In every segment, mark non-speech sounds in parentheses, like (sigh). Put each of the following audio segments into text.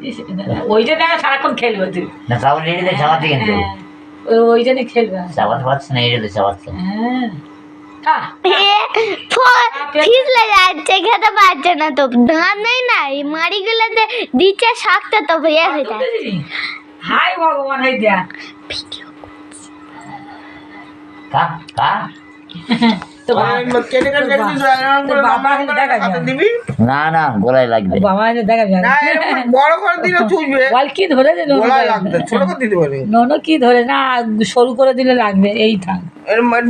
(laughs) সারাক্ষণ খেলবে তুই। না কিন্তু। হ্যাঁ, ওই- জন্য খেলবে না হ্যাঁ। ফিসলে যাচ্ছে খেতে পারছে না তো। ধান নেই মাড়িগুলোতে দিচ্ছে শাকটা তো ইয়ে হয়ে হাই ভগবান কা কা। (laughs) না না গোলায় লাগবে। বাবা এনে দেখাবি বড় করে দিলে (laughs) চুষবে বল কি ধরেছে গোলায় লাগবে ছোট করে দিতে পারি নন কি ধরে না সরু করে দিলে লাগবে এই থাক।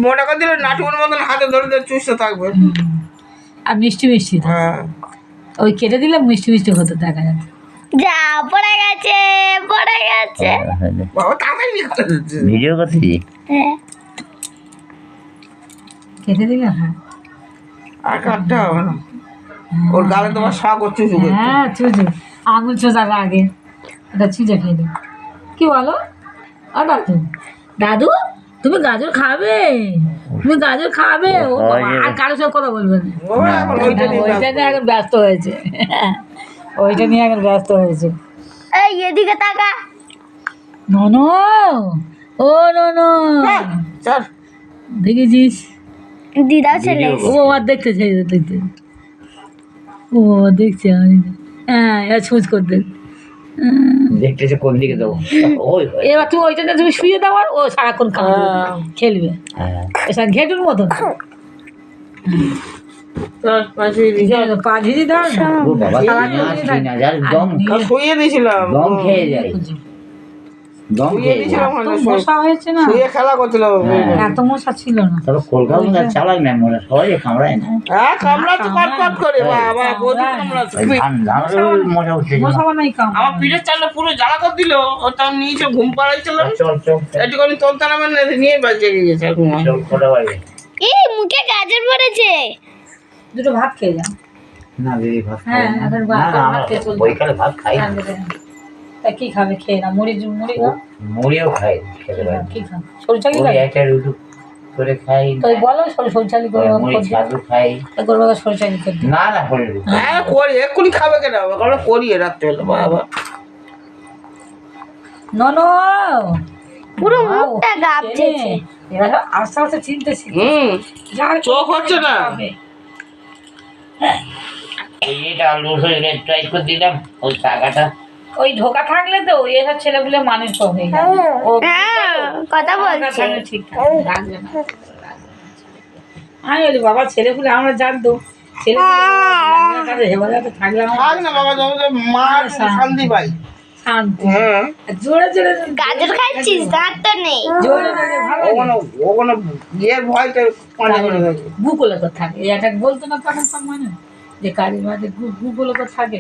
মোটা করে দিলে নাটুর মতন হাতে ধরে ধরে চুষতে থাকবে। আর মিষ্টি মিষ্টি থাক। হ্যাঁ। ওই কেটে দিলে মিষ্টি মিষ্টি হতে দেখা যাবে। যা পড়ে গেছে পড়ে গেছে। বাবা তাড়াতাড়ি ভিডিও করছি হ্যাঁ। কেটে দিলে হ্যাঁ। আর কাটতে হবে না। ওর গালে তোমার শাক করছে। হ্যাঁ চুজু আঙুল চোজার আগে। ওটা চুজে খেয়ে দিই কি বলো? ও দাদু দাদু তুমি গাজর খাবে? তুমি গাজর খাবে? ও আর কারোর সঙ্গে কথা বলবে না। ওইটা নিয়ে এখন ব্যস্ত হয়েছে। ওইটা নিয়ে এখন ব্যস্ত হয়েছে। এই এদিকে তাকা। ননো ও ননো হ্যাঁ, দেখেছিস? দিদা ছেলে। ও আর দেখতে চাই দেখতে। ও দেখছে আমি হ্যাঁ এবার ছুঁচ করতে। দেখতেছে কোন দিকে দেবো ওই। এবার তুমি ওইটা নিয়ে তুমি শুয়ে দাও আর ও সারাক্ষণ কাঁদবে খেলবে। হ্যাঁ। ঘেটুর মতন। চল পাশে দিস। পা ঝিঝি দাও শুয়ে দিয়েছিলাম। খেয়ে যায়। দম মশা হয়েছে না? শুয়ে খেলা করছিল এত মশা ছিল না। কলকাতা না মনে হয়, কামড়ায় না। হ্যাঁ কট কট করে বাবা মশা কাম আমার পিঠের পুরো জ্বালা করে দিল ও তার নিচে ঘুম পাড়াইছিলাম চল চল একটুখানি তোলতে নামে না নিয়ে বাজে গেছে চল কটা বাজে? এই মুখে গাজর পড়েছে। দুটো ভাত খেয়ে যাও। না দিদি ভাত হ্যাঁ, খাব না। ভাত- খাই না। তা কি খাবে খেয়ে না মুড়ি মুড়ি খাও। মুড়িও খাই খেতে পারি। কি খাবে? একটা রুটু করে খাই। তো বলো সরচালি করে মুড়ি ছাতু খাই। করবে করতে না না করে হ্যাঁ করি এক্ষুনি খাবে কেন? আমরা করি রাত্রেবেলা বাবা। ননো পুরো মুখটা এবার আস্তে আস্তে চিনতে শিখে হুম যার চোখ হচ্ছে না। এইটা আলু সজনে ট্রাই করে দিলাম। ওই টাকাটা ওই ঢোকা থাকলে তো এসব ছেলেগুলো মানুষ হয়ে যায় ও হ্যাঁ কথা বলছে। না। আমি বলি বাবা ছেলেগুলো আমরা জানতো। হ্যাঁ। গাজর খাচ্ছিস? দাঁত তো নেই। থাকে। তো থাকে। এটা বলতো না তখন তো মনে যে কালী মাঝে গুগলে তো থাকে।